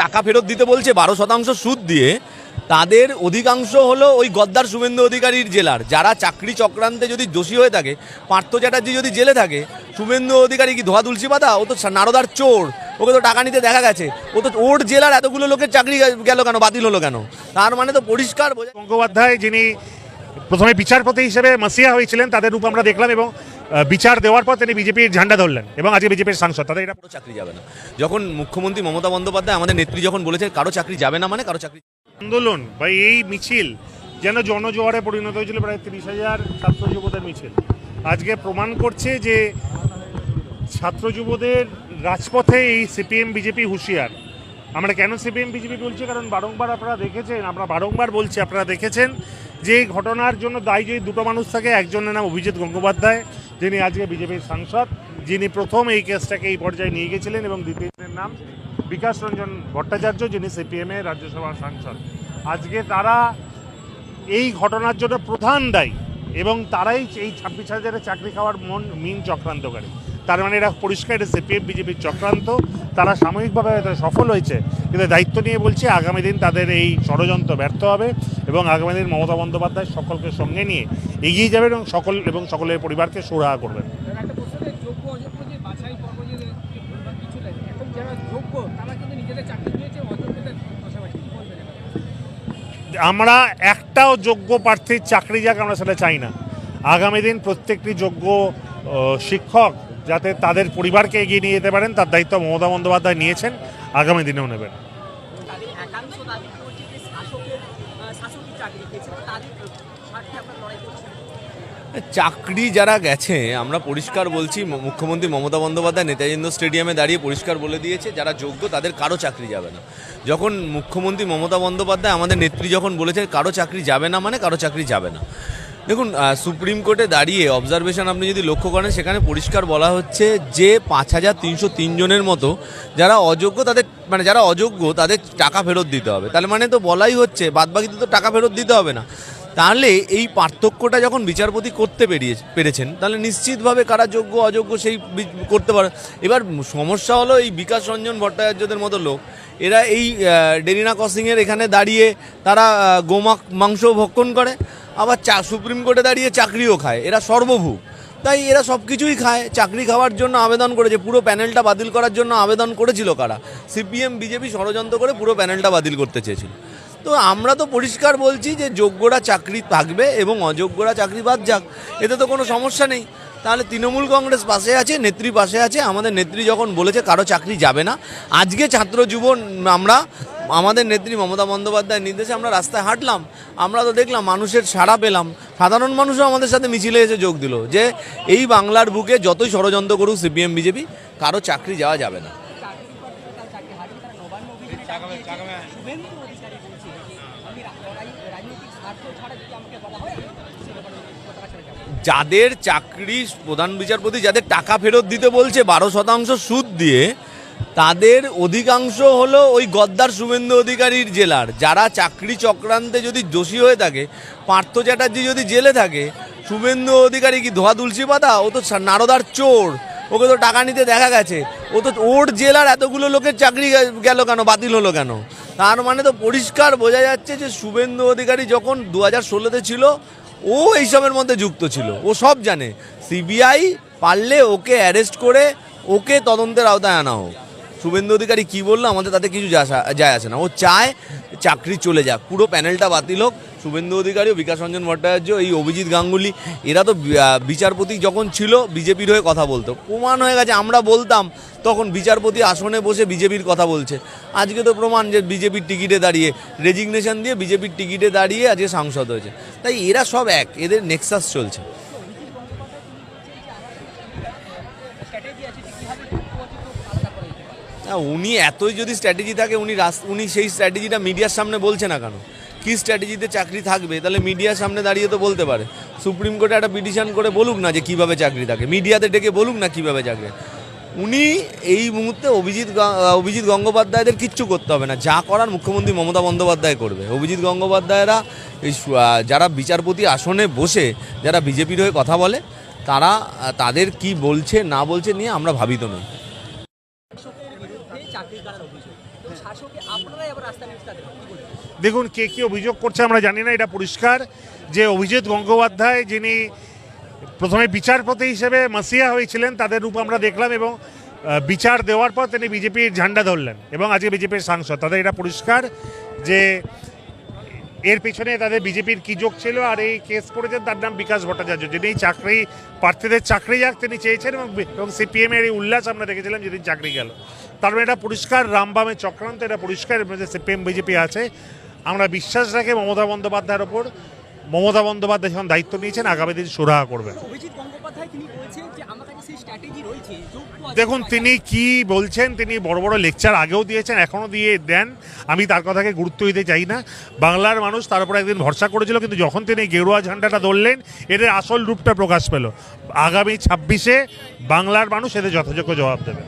টাকা ফেরত দিতে বলছে, বারো শতাংশ সুদ দিয়ে। তাদের অধিকাংশ হলো ওই গদ্দার শুভেন্দু অধিকারীর জেলার। যারা চাকরি চক্রান্তে যদি দোষী হয়ে থাকে, পার্থ চ্যাটার্জি যদি জেলে থাকে, শুভেন্দু অধিকারী কি ধোয়া তুলসী পাতা? ও তো নারদার চোর। ওকে তো টাকা নিতে দেখা গেছে। ও তো ওর জেলার এতগুলো লোকের চাকরি গেল কেন? বাতিল হলো কেন? তার মানে তো পরিষ্কার বোঝা গঙ্গোপাধ্যায়, যিনি প্রথমে বিচারপতি হিসেবে মাসিয়া হয়েছিলেন, তাদের রূপ আমরা দেখলাম এবং বিচার দেওয়ার পর তিনি বিজেপির ঝান্ডা ধরলেন এবং আজকে বিজেপির সাংসদ। তাদের এটা কারও চাকরি যাবে না। যখন মুখ্যমন্ত্রী মমতা বন্দ্যোপাধ্যায় আমাদের নেত্রী যখন বলেছে কারও চাকরি যাবে না মানে কারও চাকরি আন্দোলন বা এই মিছিল যেন জনজোয়ারে পরিণত হয়েছিল প্রায় তিরিশ হাজার ছাত্র যুবদের মিছিল। আজকে প্রমাণ করছে যে ছাত্র যুবদের রাজপথে এই সিপিএম বিজেপি হুঁশিয়ার। আমরা কেন সিপিএম বিজেপি বলছি? কারণ বারংবার আপনারা দেখেছেন আমরা বারংবার বলছি আপনারা দেখেছেন যে এই ঘটনার জন্য দায়ী যদি দুটো মানুষ থাকে একজনের নাম অভিজিৎ গঙ্গোপাধ্যায় যিনি আজকে বিজেপির সাংসদ, যিনি প্রথম এই কেসটাকে এই পর্যায়ে নিয়ে গেছিলেন এবং দ্বিতীয়জনের নাম বিকাশ রঞ্জন ভট্টাচার্য, যিনি সিপিএমের রাজ্যসভার সাংসদ। আজকে তারা এই ঘটনার জন্য প্রধান দায়ী এবং তারাই এই ছাব্বিশ হাজারের চাকরি খাওয়ার মন, মিন চক্রান্তকারী তার মানে এরা পরিষ্কার, এটা সিপিএম, বিজেপির চক্রান্ত। তারা সাময়িকভাবে হয়তো সফল হয়েছে। কিন্তু দায়িত্ব নিয়ে বলছি আগামী দিন তাদের এই ষড়যন্ত্র ব্যর্থ হবে এবং আগামী দিন মমতা বন্দ্যোপাধ্যায় সকলকে সঙ্গে নিয়ে এগিয়ে যাবেন এবং সকল এবং সকলের পরিবারকে সুরাহা করবেন? আমরা একটাও যোগ্য প্রার্থীর চাকরি যাক আমরা সেটা চাই না আগামী দিন প্রত্যেকটি যোগ্য শিক্ষক যাতে তাদের পরিবারকে এগিয়ে নিয়ে যেতে পারেন তার দায়িত্ব মমতা বন্দ্যোপাধ্যায় নিয়েছেন আগামী দিনেও নেবেন। চাকরি যারা গেছে আমরা পরিষ্কার বলছি মুখ্যমন্ত্রী মমতা বন্দ্যোপাধ্যায় নেতাজিন্দ্র স্টেডিয়ামে দাঁড়িয়ে পরিষ্কার বলে দিয়েছে যারা যোগ্য তাদের কারও চাকরি যাবে না। যখন মুখ্যমন্ত্রী মমতা বন্দ্যোপাধ্যায় আমাদের নেত্রী যখন বলেছে কারও চাকরি যাবে না মানে কারও চাকরি যাবে না। দেখুন সুপ্রিম কোর্টে দাঁড়িয়ে অবজারভেশন আপনি যদি লক্ষ্য করেন, সেখানে পরিষ্কার বলা হচ্ছে যে পাঁচ হাজার তিনশো তিনজনের মতো যারা অযোগ্য, তাদের মানে যারা অযোগ্য, তাদের টাকা ফেরত দিতে হবে। তাহলে মানে তো বলাই হচ্ছে বাদবাকিতে তো টাকা ফেরত দিতে হবে না। তাহলে এই পার্থক্যটা যখন বিচারপতি করতে পেরিয়ে, পেরেছেন, তাহলে নিশ্চিতভাবে কারা যোগ্য, অযোগ্য সেই করতে পারে। এবার সমস্যা হলো এই বিকাশ রঞ্জন ভট্টাচার্যদের মতো লোক, এরা এই ডেরিনা ক্রসিংয়ের এখানে দাঁড়িয়ে তারা গোমাক মাংস ভক্ষণ করে। আবার চা, সুপ্রিম কোর্টে দাঁড়িয়ে চাকরিও খায়। এরা সর্বভূ তাই এরা সব কিছুই খায়। চাকরি খাওয়ার জন্য আবেদন করেছে। পুরো প্যানেলটা বাতিল করার জন্য আবেদন করেছিল কারা? সিপিএম, বিজেপি ষড়যন্ত্র করে পুরো প্যানেলটা বাতিল করতে চেয়েছিল। তো আমরা তো পরিষ্কার বলছি যে যোগ্যরা চাকরি থাকবে এবং অযোগ্যরা চাকরি বাদ যাক। এতে তো কোনো সমস্যা নেই। তাহলে তৃণমূল কংগ্রেস পাশে আছে, নেত্রী পাশে আছে। আমাদের নেত্রী যখন বলেছে কারও চাকরি যাবে না, আজকে ছাত্র যুব আমরা, আমাদের নেত্রী মমতা বন্দ্যোপাধ্যায়ের নির্দেশে আমরা রাস্তায় হাঁটলাম। আমরা তো দেখলাম মানুষের সাড়া পেলাম। সাধারণ মানুষও আমাদের সাথে মিছিলে এসে যোগ দিল যে এই বাংলার বুকে যতই ষড়যন্ত্র করুক সিপিএম, বিজেপি, কারও চাকরি যাওয়া যাবে না চাকরি করার পর তার চাকরি হারিয়ে তারা নবান্ন অভিযোগে চাকরি পেয়েছে। শুভেন্দু অধিকারী বলছে যে আমি রা- লড়াই- রাজনৈতিক স্বার্থ ছাড়া যদি আমাকে বলা হয় সে ব্যাপারে কথাটা ছেড়ে যাব যাদের চাকরি প্রধান বিচারপতি যাদের টাকা ফেরত দিতে বলছে, বারো শতাংশ সুদ দিয়ে, তাদের অধিকাংশ হলো ওই গদ্দার শুভেন্দু অধিকারীর জেলার। যারা চাকরি চক্রান্তে যদি দোষী হয়ে থাকে, পার্থ চ্যাটার্জি যদি জেলে থাকে, শুভেন্দু অধিকারী কি ধোয়া তুলসী পাতা? ও তো নারদার চোর। ওকে তো টাকা নিতে দেখা গেছে। ও তো ওর জেলার এতগুলো লোকের চাকরি গেল কেন? বাতিল হলো কেন? তার মানে তো পরিষ্কার বোঝা যাচ্ছে যে শুভেন্দু অধিকারী যখন দু হাজার ষোলোতে ছিল ও এইসবের মধ্যে যুক্ত ছিল। ও সব জানে। সিবিআই পারলে ওকে অ্যারেস্ট করে ওকে তদন্তের আওতায় আনা হোক। শুভেন্দু অধিকারী কী বলল? আমাদের তাতে কিছু যায় আসে না। ও চায় চাকরি চলে যাক। পুরো প্যানেলটা বাতিল হোক। শুভেন্দু অধিকারী ও বিকাশ রঞ্জন ভট্টাচার্য, এই অভিজিৎ গাঙ্গুলি, এরা তো বিচারপতি যখন ছিল, বিজেপির হয়ে কথা বলতো। প্রমাণ হয়ে গেছে, আমরা বলতাম, তখন বিচারপতি আসনে বসে বিজেপির কথা বলছে। আজকে তো প্রমাণ যে বিজেপির টিকিটে দাঁড়িয়ে রেজিগনেশন দিয়ে বিজেপির টিকিটে দাঁড়িয়ে আজকে সাংসদ হয়েছে। তাই এরা সব এক, এদের নেক্সাস চলছে স্ট্র্যাটেজি আছে যে কীভাবে যোগ্য অযোগ্য আলাদা করা যেতে পারে না, উনি এতই যদি স্ট্র্যাটেজি থাকে উনি উনি সেই স্ট্র্যাটেজিটা মিডিয়ার সামনে বলছে না কেন? কি স্ট্র্যাটেজিতে চাকরি থাকবে? তাহলে মিডিয়ার সামনে দাঁড়িয়ে তো বলতে পারে। সুপ্রিম কোর্টে একটা পিটিশন করে বলুক না যে কীভাবে চাকরি থাকে। মিডিয়াতে ডেকে বলুক না কীভাবে চাকরি উনি এই মুহূর্তে অভিজিৎ অভিজিৎ গঙ্গোপাধ্যায়দের কিচ্ছু করতে হবে না। যা করার মুখ্যমন্ত্রী মমতা বন্দ্যোপাধ্যায় করবে। অভিজিৎ গঙ্গোপাধ্যায়রা এই যারা বিচারপতি আসনে বসে যারা বিজেপির হয়ে কথা বলে তারা তাদের কি বলছে না বলছে নিয়ে আমরা ভাবিত নই শাসকের বিরুদ্ধে চাকরি করার অভিযোগ এবং শাসকের আপনারাই আবার রাস্তা নেমে তাদের কি বলবেন দেখুন, কে কি অভিযোগ করছে আমরা জানি না, এটা পরিষ্কার যে অভিজিৎ গঙ্গোপাধ্যায় যিনি প্রথমে বিচারপতি হিসেবে মাসিয়া হয়েছিলেন, তাদের রূপ আমরা দেখলাম এবং বিচার দেওয়ার পর তিনি বিজেপির ঝান্ডা ধরলেন এবং আজকে বিজেপির সাংসদ। তাদের এটা পরিষ্কার যে এর পেছনে তাদের বিজেপির কি যোগ ছিল আর এই কেস করেছেন, তার নাম বিকাশ ভট্টাচার্য। যিনি চাকরি, প্রার্থীদের চাকরি যাক তিনি চেয়েছেন এবং এবং সিপিএম এই উল্লাস আমরা দেখেছিলাম, যেদিন চাকরি গেল। তার মানে এটা পরিষ্কার রামবামের চক্রান্ত এটা পরিষ্কার মধ্যে সিপিএম বিজেপি আছে। আমরা বিশ্বাস রাখি মমতা বন্দ্যোপাধ্যায়ের ওপর। মমতা বন্দ্যোপাধ্যায় যখন দায়িত্ব নিয়েছেন আগামী দিন সুরাহা করবেন। যে দেখুন তিনি কি বলছেন তিনি বড় বড় লেকচার আগেও দিয়েছেন এখনও দিয়ে দেন। আমি তার কথাকে গুরুত্ব দিতে চাই না। বাংলার মানুষ তার উপর একদিন ভরসা করেছিল কিন্তু যখন তিনি গেরুয়া ঝান্ডাটা ধরলেন এদের আসল রূপটা প্রকাশ পেল। আগামী ছাব্বিশে বাংলার মানুষ এদের যথাযোগ্য জবাব দেবে।